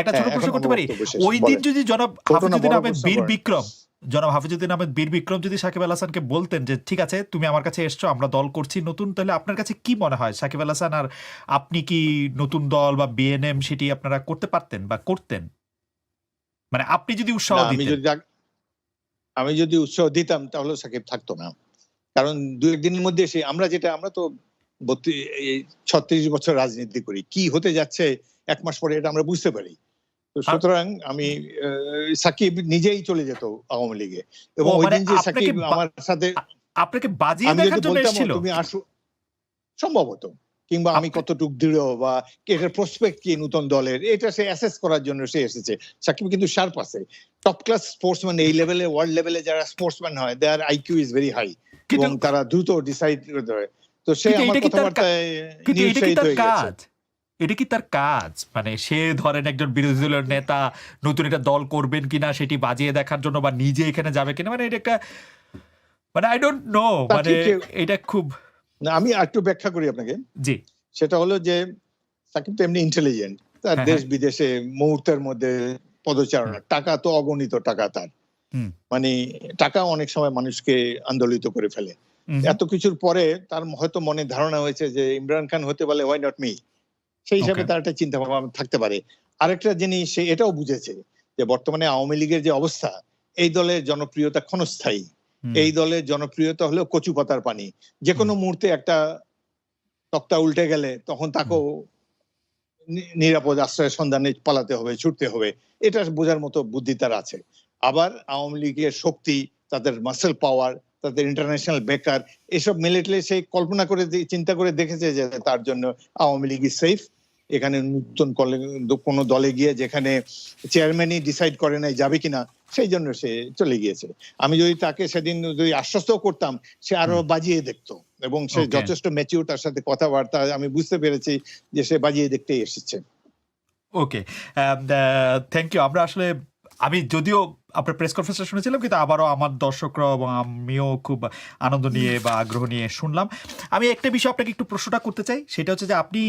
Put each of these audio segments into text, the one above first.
একটা ছোট হ্যাঁ, প্রশ্ন করতে পারি? ওই দিন যদি জনাব হাফিজুদ্দিন আহমেদ বীর বিক্রম জনাব হাফিজুদ্দিন আহমেদ বীর বিক্রম যদি সাকিব আল হাসানকে বলতেন যে ঠিক আছে তুমি আমার কাছে এসছো আমরা দল করছি নতুন তাহলে আপনার কাছে কি মনে হয়? সাকিব আল হাসান আর আপনি কি নতুন দল বা বিএনএম সেটি আপনারা করতে পারতেন বা করতেন? মানে আপনি যদি উৎসাহ দিতেন। আমি যদি উৎসাহ দিতাম তাহলে সাকিব থাকতো না। কারণ দু একদিনের মধ্যে এসে আমরা যেটা আমরা তো ছত্রিশ বছর রাজনীতি করি। কি হতে যাচ্ছে এক মাস পরে এটা আমরা বুঝতে পারি। তো সুতরাং আমি সাকিব নিজেই চলে যেত আওয়ামী লীগে। এবং ওই মানে দিন যে সাকিব আমার সাথে আপনাকে বাজিয়ে দেখার জন্য এসেছিল? তুমি আসো। সম্ভবত কিংবা আমি কতটুক দৃঢ় বা এটার প্রসপেক্ট কি নতুন দলের এটা সে অ্যাসেস করার জন্য সে এসেছে। সাকিব কিন্তু শার্প আছে। টপ ক্লাস স্পোর্টসম্যান এই লেভেলে ওয়ার্ল্ড লেভেলে যারা স্পোর্টসম্যান হয় their IQ is very high এবং তারা দ্রুত ডিসাইড করতে হয় তো সে আমার কথাবার্তায় নিরুৎসাহিত হয়ে গেছে এটা কি তার কাজ? মানে সে ধরেন একজন বিরোধী দলের নেতা নতুন একটা দল করবেন কিনা সেটি বাজিয়ে দেখার জন্য বা নিজে এখানে যাবে কিনা? মানে এটা একটা মানে আই ডোন্ট নো মানে এটা খুব না, আমি একটু ব্যাখ্যা করি আপনাকে। জি। সেটা হলো যে সাকিব তো এমনি ইন্টেলিজেন্ট তার হ্যাঁ, দেশ বিদেশে মুহূর্তের মধ্যে পদচারণা। টাকা তো অগণিত টাকা তার। মানে টাকা অনেক সময় মানুষকে আন্দোলিত করে ফেলে। এত কিছুর পরে তার হয়তো মনে ধারণা হয়েছে যে ইমরান খান হতে পারলে ওয়াই নট মি সেই হিসাবে তার একটা চিন্তা ভাবনা থাকতে পারে। আরেকটা জিনিস সে এটাও বুঝেছে যে বর্তমানে আওয়ামী লীগের যে অবস্থা এই দলের জনপ্রিয়তা ক্ষণস্থায়ী। এই দলের জনপ্রিয়তা হলো কচু পাতার পানি। যে কোনো মুহূর্তে একটা তক্তা উল্টে গেলে তখন তাকেও নিরাপদ আশ্রয়ের সন্ধানে পালাতে হবে ছুটতে হবে। এটা বোঝার মতো বুদ্ধি তার আছে। আবার আওয়ামী লীগের শক্তি তাদের মাসেল পাওয়ার তাদের ইন্টারন্যাশনাল বেকার এসব মিলিটলে সেই কল্পনা করে চিন্তা করে দেখেছে যে তার জন্য আওয়ামী লীগ সেফ এখানে নতুন কোনো দলে গিয়ে যেখানে চেয়ারম্যানই ডিসাইড করে নাই যাবে কিনা সেই জন্য সে চলে গিয়েছে। আমি যদি তাকে সেদিন যদি আশ্বস্ত করতাম সে আরও বাজিয়ে দেখতো এবং সে যথেষ্ট ম্যাচিউর তার সাথে কথাবার্তা আমি বুঝতে পেরেছি যে সে বাজিয়ে দেখতে এসেছে। ওকে থ্যাংক ইউ আমরা আসলে আমি যদিও আপনার প্রেস কনফারেন্সটা শুনেছিলাম, কিন্তু আবারও আমার দর্শকরা এবং আমিও খুব আনন্দ নিয়ে বা আগ্রহ নিয়ে শুনলাম। আমি একটা বিষয় আপনাকে একটু প্রশ্নটা করতে চাই, সেটা হচ্ছে যে আপনি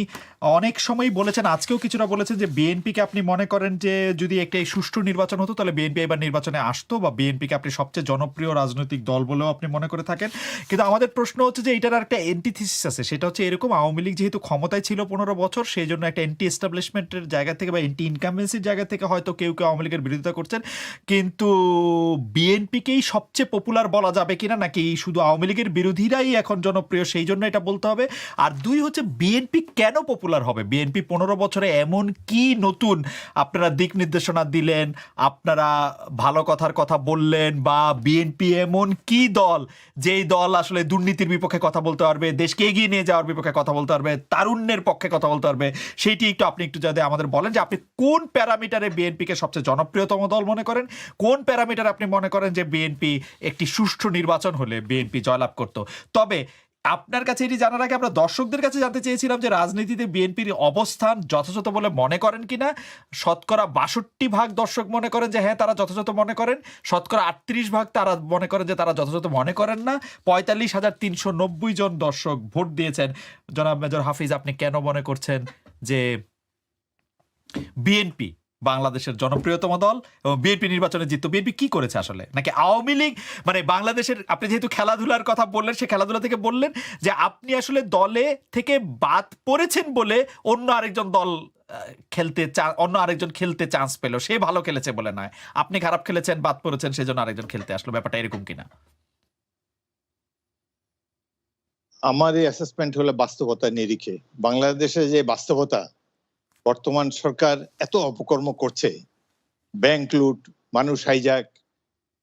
অনেক সময় বলেছেন, আজকেও কিছুটা বলেছেন যে বিএনপিকে আপনি মনে করেন যে যদি একটা সুষ্ঠু নির্বাচন হতো, তাহলে বিএনপি এবার নির্বাচনে আসতো বা বিএনপিকে আপনি সবচেয়ে জনপ্রিয় রাজনৈতিক দল বলেও আপনি মনে করে থাকেন। কিন্তু আমাদের প্রশ্ন হচ্ছে যে এটার একটা এন্টিথিসিস আছে, সেটা হচ্ছে এরকম আওয়ামী লীগ যেহেতু ক্ষমতায় ছিল পনেরো বছর সেই জন্য একটা এন্টি এস্টাবলিশমেন্টের জায়গা থেকে বা এন্টি ইনকামেন্সির জায়গা থেকে হয়তো কেউ কেউ আওয়ামী লীগের বিরোধিতা করছেন। কিন্তু বিএনপিকেই সবচেয়ে পপুলার বলা যাবে কিনা নাকি শুধু আওয়ামী লীগের বিরোধীরাই এখন জনপ্রিয়, সেই জন্য এটা বলতে হবে। আর দুই হচ্ছে বিএনপি কেন পপুলার হবে? বিএনপি পনেরো বছরে এমন কি নতুন? আপনারা দিক নির্দেশনা দিলেন, আপনারা ভালো কথার কথা বললেন বা বিএনপি এমন কি দল? যেই দল আসলে দুর্নীতির বিপক্ষে কথা বলতে পারবে, দেশকে এগিয়ে নিয়ে যাওয়ার বিপক্ষে কথা বলতে পারবে, তারুণ্যের পক্ষে কথা বলতে পারবে সেইটি একটু আপনি একটু যাতে আমাদের বলেন যে আপনি কোন প্যারামিটারে বিএনপিকে সবচেয়ে জনপ্রিয়তম দল মনে করেন? কোন প্যারামিটার আপনি মনে করেন যে বিএনপি একটি সুষ্ঠু নির্বাচন হলে বিএনপি জয়লাভ করত? তবে আপনার কাছে এটি জানার আগে আমরা দর্শকদের কাছে জানতে চেয়েছিলাম যে রাজনীতিতে বিএনপির অবস্থান যথাযথ বলে মনে করেন কিনা? শতকরা বাষট্টি ভাগ দর্শক মনে করেন যে হ্যাঁ তারা যথাযথ মনে করেন। শতকরা আটত্রিশ ভাগ তারা মনে করেন যে তারা যথাযথ মনে করেন না। পঁয়তাল্লিশ হাজার তিনশো নব্বই জন দর্শক ভোট দিয়েছেন। জনাব মেজর হাফিজ, আপনি কেন মনে করছেন যে বিএনপি বাংলাদেশের জনপ্রিয়তম দল এবং বিএনপি নির্বাচনে জিততো। বিএনপি কি করেছে আসলে? নাকি আওয়ামী লীগ? মানে বাংলাদেশের, আপনি যেহেতু খেলাধুলার কথা বললেন, সে খেলাধুলা থেকে বললেন যে আপনি আসলে দলে থেকে বাদ পড়েছেন বলে অন্য আরেকজন দল খেলতে অন্য আরেকজন খেলতে চান্স পেল। সে ভালো খেলেছে বলে নয়। আপনি খারাপ খেলেছেন, বাদ পড়েছেন, সেজন্য আরেকজন খেলতে আসলো। ব্যাপারটা এরকম কিনা? আমার এই অ্যাসেসমেন্ট হলো বাস্তবতা নিরিখে। বাংলাদেশে যে বাস্তবতা বর্তমান সরকার এত অপকর্ম করছে। ব্যাংক লুট, মানুষ হাইজাক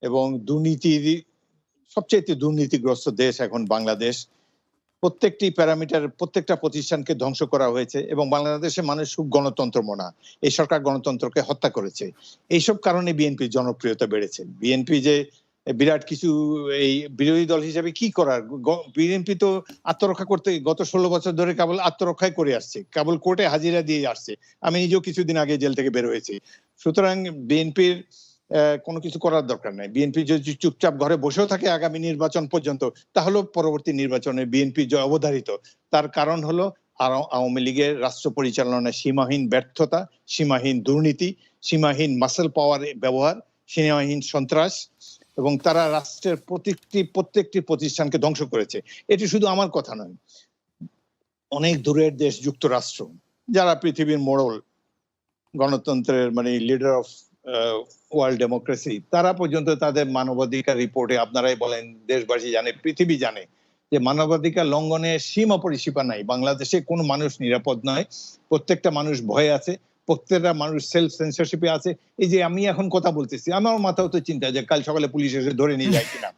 এবং দুর্নীতির সবচেয়ে দুর্নীতিগ্রস্ত দেশ এখন বাংলাদেশ। প্রত্যেকটি প্যারামিটার প্রত্যেকটা প্রতিষ্ঠানকে ধ্বংস করা হয়েছে এবং বাংলাদেশে মানুষ খুব গণতন্ত্র মনা। এই সরকার গণতন্ত্রকে হত্যা করেছে। এইসব কারণে বিএনপির জনপ্রিয়তা বেড়েছে। বিএনপি যে বিরাট কিছু এই বিরোধী দল হিসেবে কি করার? বিএনপি তো আত্মরক্ষা করতে গত ষোলো বছর ধরে কেবল আত্মরক্ষাই করে আসছে, কেবল কোর্টে হাজিরা দিয়ে আসছে। আমি নিজেও কিছুদিন আগে জেল থেকে বের হয়েছি। সুতরাং বিএনপির কোনো কিছু করার দরকার নাই। বিএনপি যদি চুপচাপ ঘরে বসেও থাকে আগামী নির্বাচন পর্যন্ত, তাহলেও পরবর্তী নির্বাচনে বিএনপি জয় অবধারিত। তার কারণ হলো আওয়ামী লীগের রাষ্ট্র পরিচালনায় সীমাহীন ব্যর্থতা, সীমাহীন দুর্নীতি, সীমাহীন মাসেল পাওয়ার ব্যবহার, সীমাহীন সন্ত্রাস এবং তারা রাষ্ট্রের প্রত্যেকটি প্রত্যেকটি প্রতিষ্ঠানকে ধ্বংস করেছে। এটি শুধু আমার কথা নয়। অনেক দূরের দেশ যুক্তরাষ্ট্র, যারা পৃথিবীর মোড়ল গণতন্ত্রের মানে লিডার অফ ওয়ার্ল্ড ডেমোক্রেসি তারা পর্যন্ত তাদের মানবাধিকার রিপোর্টে আপনারাই বলেন, দেশবাসী জানে, পৃথিবী জানে যে মানবাধিকার লঙ্ঘনের সীমা পরিসীমা নাই। বাংলাদেশে কোনো মানুষ নিরাপদ নয়। প্রত্যেকটা মানুষ ভয়ে আছে। প্রত্যেকটা মানুষ সেলফ সেন্সরশিপে আছে। এই যে আমি এখন কথা বলতেছি আমার মাথাও তো চিন্তা যে কাল সকালে পুলিশ এসে ধরে নিয়ে যায় কিনা।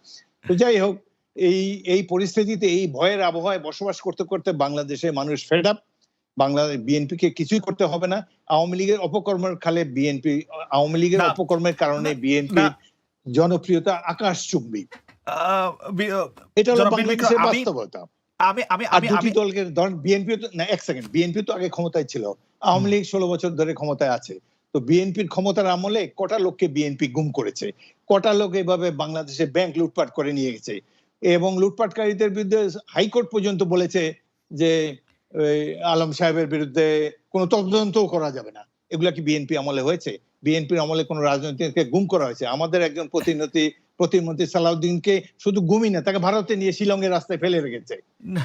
তো যাই হোক এই এই পরিস্থিতিতে এই ভয়ের আবহাওয়ায় বসবাস করতে করতে বাংলাদেশে মানুষ ফেড আপ বাংলাদেশ বিএনপি কে কিছুই করতে হবে না। আওয়ামী লীগের অপকর্মের খালে বিএনপি আওয়ামী লীগের অপকর্মের কারণে বিএনপি জনপ্রিয়তা আকাশ চুম্বি এটা হলো বাংলাদেশের বাস্তবতা। আমি আমি আমি দুটি দলকে ধরেন বিএনপি না এক সেকেন্ড বিএনপি তো আগে ক্ষমতায় ছিল। আওয়ামী লীগ ষোলো বছর ধরে ক্ষমতায় আছে। তো বিএনপির ক্ষমতার আমলে কটা লোককে বিএনপি গুম করেছে? কটা লোক এভাবে বাংলাদেশে ব্যাংক লুটপাট করে নিয়ে গেছে? এবং লুটপাটকারীদের বিরুদ্ধে হাইকোর্ট পর্যন্ত বলেছে যে আলম সাহেবের বিরুদ্ধে কোনো তদন্তও করা যাবে না। এগুলা কি বিএনপি আমলে হয়েছে? বিএনপির আমলে কোনো রাজনীতিকে গুম করা হয়েছে? আমাদের একজন প্রতিনিধি প্রতিমন্ত্রী সালাউদ্দিনকে শুধু গুমি না তাকে ভারতে নিয়ে শিলংয়ের রাস্তায় ফেলে রেখেছে।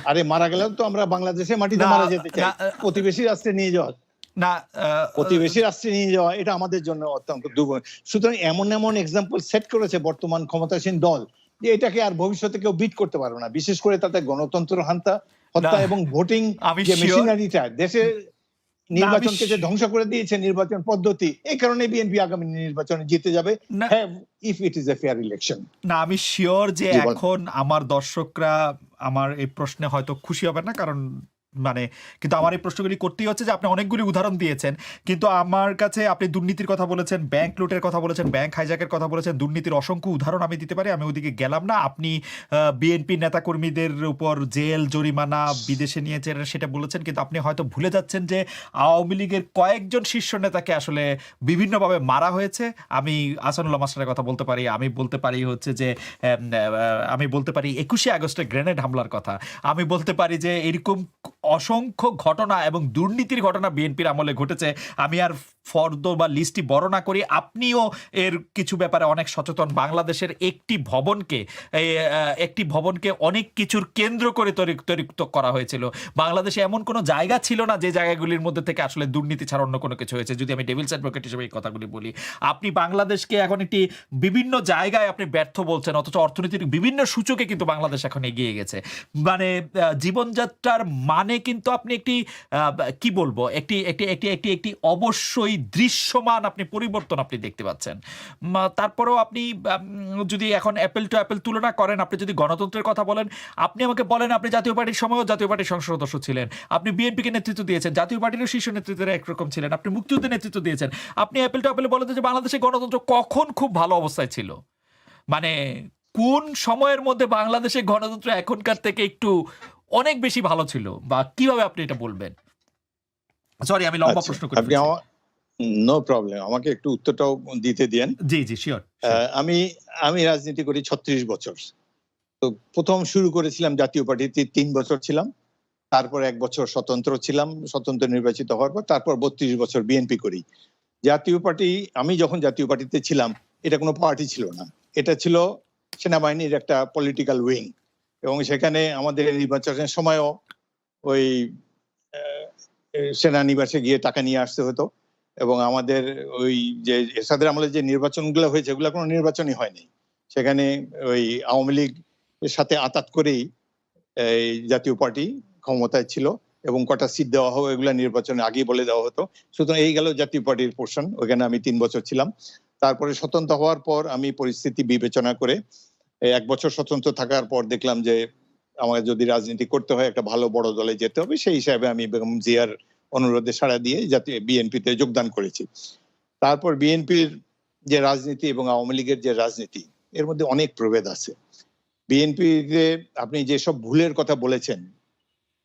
আরে মারা গেলেও তো আমরা বাংলাদেশে মাটিতে মারা যেতে চাই। প্রতিবেশী রাষ্ট্রে নিয়ে যাওয়া। না প্রতিবেশী রাষ্ট্রে নিয়ে যাওয়া এটা আমাদের জন্য অত্যন্ত সুতরাং এমন এমন এক্সাম্পল সেট করেছে বর্তমান ক্ষমতাসীন দল যে এটাকে আর ভবিষ্যতে কেউ বিট করতে পারবে না। বিশেষ করে তাতে গণতন্ত্র হান্তা হত্যা এবং ভোটিং যে মেশিনারিটা দেশের নির্বাচনকে যে ধ্বংস করে দিয়েছে নির্বাচন পদ্ধতি এই কারণে বিএনপি আগামী নির্বাচনে জিতে যাবে। If it is a fair election না আমি শিওর যে এখন আমার দর্শকরা আমার এই প্রশ্নে হয়তো খুশি হবে না কারণ মানে কিন্তু আমার এই প্রশ্নগুলি করতেই হচ্ছে যে আপনি অনেকগুলি উদাহরণ দিয়েছেন। কিন্তু আমার কাছে আপনি দুর্নীতির কথা বলেছেন ব্যাংক লুটের কথা বলেছেন ব্যাংক হাইজ্যাকের কথা বলেছেন, দুর্নীতির অসংখ্য উদাহরণ আমি দিতে পারি, আমি ওদিকে গেলাম না। আপনি বিএনপি নেতাকর্মীদের উপর জেল, জরিমানা বিদেশে নিয়েছেন, সেটা বলেছেন, কিন্তু আপনি হয়তো ভুলে যাচ্ছেন যে আওয়ামী লীগের কয়েকজন শীর্ষ নেতাকে আসলে বিভিন্নভাবে মারা হয়েছে। আমি আসানুল্লাহ মাস্টারের কথা বলতে পারি, আমি বলতে পারি হচ্ছে যে আমি বলতে পারি একুশে আগস্টে গ্রেনেড হামলার কথা। আমি বলতে পারি যে এরকম অসংখ্য ঘটনা এবং দুর্নীতির ঘটনা বিএনপির আমলে ঘটেছে। আমি আর ফর্দ বা লিস্টটি বড় না করি, আপনিও এর কিছু ব্যাপারে অনেক সচেতন। বাংলাদেশের একটি ভবনকে একটি ভবনকে অনেক কিছুর কেন্দ্র করে তৈরি করা হয়েছিল। বাংলাদেশে এমন কোনো জায়গা ছিল না যে জায়গাগুলির মধ্যে থেকে আসলে দুর্নীতি ছাড়া অন্য কোনো কিছু হয়েছে। যদি আমি ডেভিলস অ্যাডভোকেট হিসেবে এই কথাগুলি বলি, আপনি বাংলাদেশকে এখন একটি বিভিন্ন জায়গায় আপনি ব্যর্থ বলছেন, অথচ অর্থনীতির বিভিন্ন সূচকে কিন্তু বাংলাদেশ এখন এগিয়ে গেছে। মানে জীবনযাত্রার মানে কিন্তু আপনি একটি কি বলব, একটি একটি একটি একটি একটি অবশ্যই দৃশ্যমান আপনি পরিবর্তন আপনি দেখতে পাচ্ছেন। তারপরেও আপনি যদি এখন অ্যাপেল টু অ্যাপেল তুলনা করেন, আপনি যদি গণতন্ত্রের কথা বলেন, আপনি আমাকে বলেন আপনি জাতীয় পার্টির সময়ও জাতীয় পার্টির সংসদ সদস্য ছিলেন, আপনি বিএনপিকে নেতৃত্ব দিয়েছেন, জাতীয় পার্টিরও শীর্ষ নেতৃত্বের একরকম ছিলেন, আপনি মুক্তিযুদ্ধের নেতৃত্ব দিয়েছেন, আপনি অ্যাপেল টু অ্যাপেল বলেন যে বাংলাদেশে গণতন্ত্র কখন খুব ভালো অবস্থায় ছিল? মানে কোন সময়ের মধ্যে বাংলাদেশে গণতন্ত্র এখনকার থেকে একটু অনেক বেশি ভালো ছিল বা কীভাবে আপনি এটা বলবেন? সরি আমি লম্বা আচ্ছা, প্রশ্ন করি আপনি নো প্রবলেম আমাকে একটু উত্তরটাও দিতে দিয়েন। জি জি শিওর আমি আমি রাজনীতি করি ছত্রিশ বছর। তো প্রথম শুরু করেছিলাম জাতীয় পার্টিতে তিন বছর ছিলাম। তারপর এক বছর স্বতন্ত্র ছিলাম স্বতন্ত্র নির্বাচিত হওয়ার পর তারপর বত্রিশ বছর বিএনপি করি। জাতীয় পার্টি আমি যখন জাতীয় পার্টিতে ছিলাম এটা কোনো পার্টি ছিল না। এটা ছিল সেনাবাহিনীর একটা পলিটিক্যাল উইং এবং সেখানে আমাদের নির্বাচনের সময়ও ওই সেনানিবাসে গিয়ে টাকা নিয়ে আসতে হতো এবং আমাদের ওই যে এরশাদের আমলে যে নির্বাচনগুলো হয়েছে, এগুলো কোনো নির্বাচনই হয়নি। সেখানে ওই আওয়ামী লীগ সাথে আতাত করেই এই জাতীয় পার্টি ক্ষমতায় ছিল এবং কটা সিট দেওয়া হবে এগুলো নির্বাচনে আগেই বলে দেওয়া হতো। সুতরাং এই গেল জাতীয় পার্টির পোর্শন ওখানে আমি তিন বছর ছিলাম। তারপরে স্বতন্ত্র হওয়ার পর আমি পরিস্থিতি বিবেচনা করে এক বছর স্বতন্ত্র থাকার পর দেখলাম যে আমাকে যদি রাজনীতি করতে হয়, একটা ভালো বড় দলে যেতে হবে, সেই হিসাবে আমি বেগম জিয়ার অনুরোধে সাড়া দিয়ে জাতীয় বিএনপিতে যোগদান করেছি। তারপর বিএনপির যে রাজনীতি এবং আওয়ামী লীগের যে রাজনীতি, এর মধ্যে অনেক প্রভেদ আছে। বিএনপিতে আপনি যেসব ভুলের কথা বলেছেন,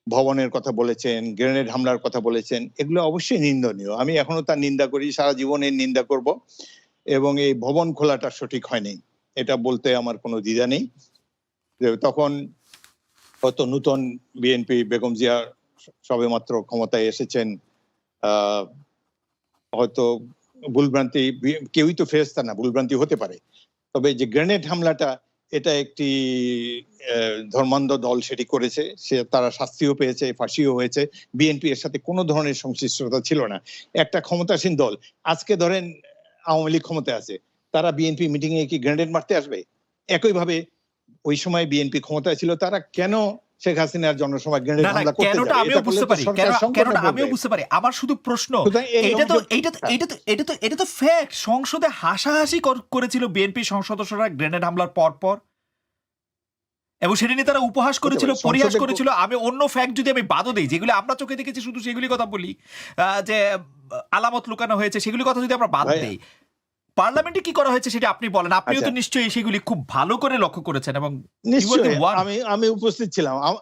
ভবনের কথা বলেছেন, গ্রেনেড হামলার কথা বলেছেন, এগুলো অবশ্যই নিন্দনীয়। আমি এখনও তার নিন্দা করি, সারা জীবনের নিন্দা করব এবং এই ভবন খোলাটা সঠিক হয়নি। এটা বলতে আমার কোনো দ্বিধা নেই। যে তখন হয়তো নূতন বিএনপি, বেগম জিয়া সবেমাত্র ক্ষমতায় এসেছেন হয়তো ভুলভ্রান্তি, কেউই তো ফেরেস্তা না, ভুলভ্রান্তি হতে পারে। তবে যে গ্রেনেড হামলাটা, এটা একটি ধর্মান্ধ দল সেটি করেছে, সে তারা শাস্তিও পেয়েছে, ফাঁসিও হয়েছে। বিএনপি এর সাথে কোনো ধরনের সংশ্লিষ্টতা ছিল না। একটা ক্ষমতাসীন দল, আজকে ধরেন আওয়ামী লীগ ক্ষমতায় আছে। তারা বিএনপি মিটিং এ কি গ্রেনেড মারতে আসবে? একইভাবে ওই সময় বিএনপি ক্ষমতায় ছিল তারা কেন শেখ হাসিনার জনসভায় গ্রেনেড হামলা করতে কেনটা আমিও বুঝতে পারি কেনটা আমিও বুঝতে পারি। আমার শুধু প্রশ্ন এটা তো এটা তো এটা তো এটা তো এটা তো ফ্যাক্ট সংসদে হাসাহাসি করেছিল বিএনপি সদস্যরা গ্রেনেড হামলার পর পর। এবং সেটা নিয়ে তারা উপহাস করেছিল পরিহাস করেছিল। আমি অন্য ফ্যাক্ট যদি আমি বাদও দিই যেগুলি আমরা চোখে দেখেছি শুধু সেগুলি কথা বলি যে আলামত লুকানো হয়েছে সেগুলি কথা যদি আমরা বাদ দেই। পার্লামেন্টে কি করা হয়েছে সেটা আপনি বলেন। আপনিও তো আচ্ছা। নিশ্চয়ই সেগুলি খুব ভালো করে লক্ষ্য করেছেন এবং আমি আমি উপস্থিত ছিলাম। আম-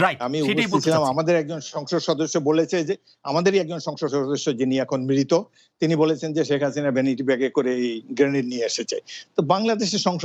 রাইট আমি সেটাই উপস্থিত বলতে ছিলাম। চাচ্ছি। আমাদের একজন সংসদ সদস্য বলেছে যে আমাদেরই একজন সংসদ সদস্য যিনি এখন মৃত তিনি বলেছেন যে শেখ হাসিনা ভ্যানিটি ব্যাগে করে এই গ্রেনেড নিয়ে এসেছে। তো বাংলাদেশের সংসদ